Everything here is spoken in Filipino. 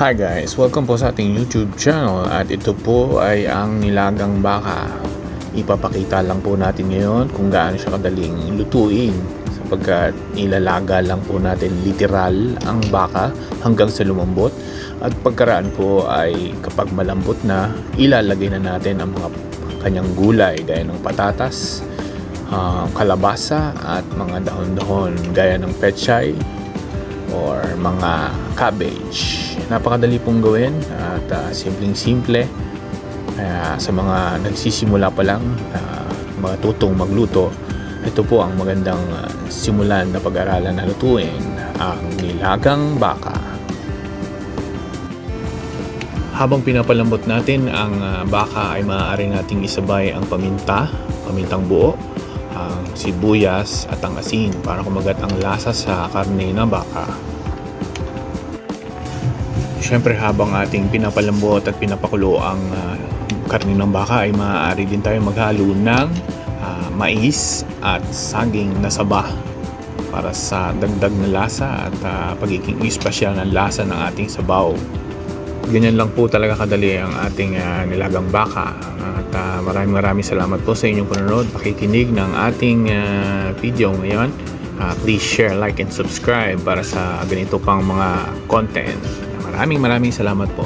Hi guys, welcome po sa ating YouTube channel. At ito po ay ang nilagang baka. Ipapakita lang po natin ngayon kung gaano siya kadaling lutuin. Sapagkat ilalaga lang po natin literal ang baka hanggang sa lumambot. At pagkaraan po ay kapag malambot na ilalagay na natin ang mga kanyang gulay gaya ng patatas, ah, kalabasa at mga dahon-dahon gaya ng pechay, or mga cabbage. Napakadali pong gawin at ah, simpleng-simple. Kaya sa mga nagsisimula pa lang na matutong magluto, ito po ang magandang ah, simulan na pag-aralan na lutuin, ang nilagang baka. Habang pinapalambot natin ang ah, baka ay maaari nating isabay ang paminta, pamintang buo, ang sibuyas at ang asin para kumagat ang lasa sa karne ng baka. Siyempre habang ating pinapalambot at pinapakulo ang ah, karne ng baka ay maaari din tayo maghalo ng ah, mais at saging na saba para sa dagdag na lasa at ah, pagiging espesyal ng lasa ng ating sabaw. Ganyan lang po talaga kadali ang ating ah, nilagang baka. At ah, maraming maraming salamat po sa inyong panonood, pakikinig ng ating ah, video ngayon. Ah, please share, like, and subscribe para sa ganito pang mga content. Maraming maraming salamat po.